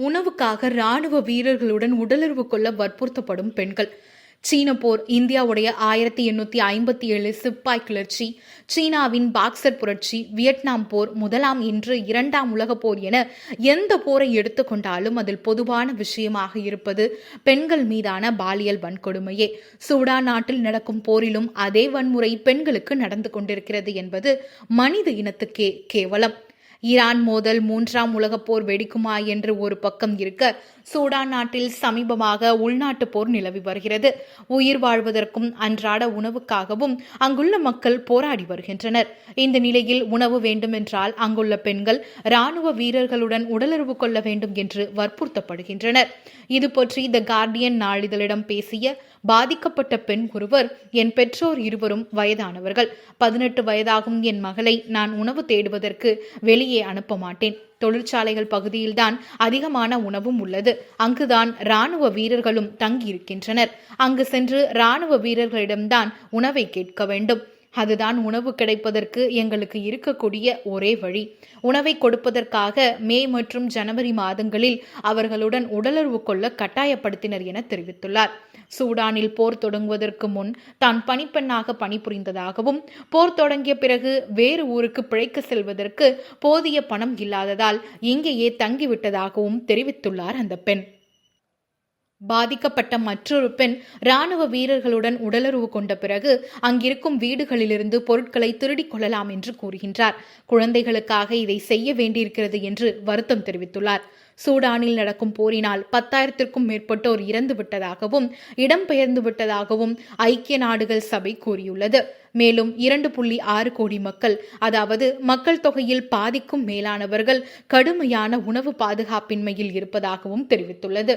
உணவுக்காக ராணுவ வீரர்களுடன் உடலுறவு கொள்ள வற்புறுத்தப்படும் பெண்கள். சீன போர் இந்தியாவுடைய ஆயிரத்தி எண்ணூத்தி ஐம்பத்தி ஏழு சிப்பாய் கிளர்ச்சி சீனாவின் பாக்சர் புரட்சி வியட்நாம் போர் முதலாம் இன்று இரண்டாம் உலக போர் என எந்த போரை எடுத்துக்கொண்டாலும் அதில் பொதுவான விஷயமாக இருப்பது பெண்கள் மீதான பாலியல் வன்கொடுமையே. சூடான் நாட்டில் நடக்கும் போரிலும் அதே வன்முறை பெண்களுக்கு நடந்து கொண்டிருக்கிறது என்பது மனித இனத்துக்கே கேவலம். ஈரான் மோதல் மூன்றாம் உலகப் போர் வெடிக்குமா என்று ஒரு பக்கம் இருக்க சூடான் நாட்டில் சமீபமாக உள்நாட்டு போர் நிலவி வருகிறது. உயிர் வாழ்வதற்கும் அன்றாட உணவுக்காகவும் அங்குள்ள மக்கள் போராடி வருகின்றனர். இந்த நிலையில் உணவு வேண்டுமென்றால் அங்குள்ள பெண்கள் ராணுவ வீரர்களுடன் உடலுறவு கொள்ள வேண்டும் என்று வற்புறுத்தப்படுகின்றனர். இது பற்றி த கார்டியன் நாளிதழிடம் பேசிய பாதிக்கப்பட்ட பெண் ஒருவர் என் பெற்றோர் இருவரும் வயதானவர்கள். பதினெட்டு வயதாகும் என் மகளை நான் உணவு தேடுவதற்கு வெளியே வெளியே அனுப்ப மாட்டேன் தொழிற்சாலைகள் பகுதியில்தான் அதிகமான உணவும் உள்ளது. அங்குதான் ராணுவ வீரர்களும் தங்கியிருக்கின்றனர். அங்கு சென்று ராணுவ வீரர்களிடம்தான் உணவை கேட்க வேண்டும். அதுதான் உணவு கிடைப்பதற்கு எங்களுக்கு இருக்கக்கூடிய ஒரே வழி. உணவை கொடுப்பதற்காக மே மற்றும் ஜனவரி மாதங்களில் அவர்களுடன் உடலுறவு கொள்ள கட்டாயப்படுத்தினர் என தெரிவித்துள்ளார். சூடானில் போர் தொடங்குவதற்கு முன் தான் பணிப்பெண்ணாக பணிபுரிந்ததாகவும் போர் தொடங்கிய பிறகு வேறு ஊருக்கு பிழைக்க செல்வதற்கு போதிய பணம் இல்லாததால் இங்கேயே தங்கிவிட்டதாகவும் தெரிவித்துள்ளார் அந்த பெண். பாதிக்கப்பட்ட மற்றொரு பெண் ராணுவ வீரர்களுடன் உடலுறவு கொண்ட பிறகு அங்கிருக்கும் வீடுகளிலிருந்து பொருட்களை திருடிக் கொள்ளலாம் என்று கூறுகின்றார். குழந்தைகளுக்காக இதை செய்ய வேண்டியிருக்கிறது என்று வருத்தம் தெரிவித்துள்ளார். சூடானில் நடக்கும் போரினால் பத்தாயிரத்திற்கும் மேற்பட்டோர் இறந்து விட்டதாகவும் இடம்பெயர்ந்து விட்டதாகவும் ஐக்கிய நாடுகள் சபை கூறியுள்ளது. மேலும் இரண்டு புள்ளி ஆறு கோடி மக்கள் அதாவது மக்கள் தொகையில் பாதிக்கும் மேலானவர்கள் கடுமையான உணவு பாதுகாப்பின்மையில் இருப்பதாகவும் தெரிவித்துள்ளது.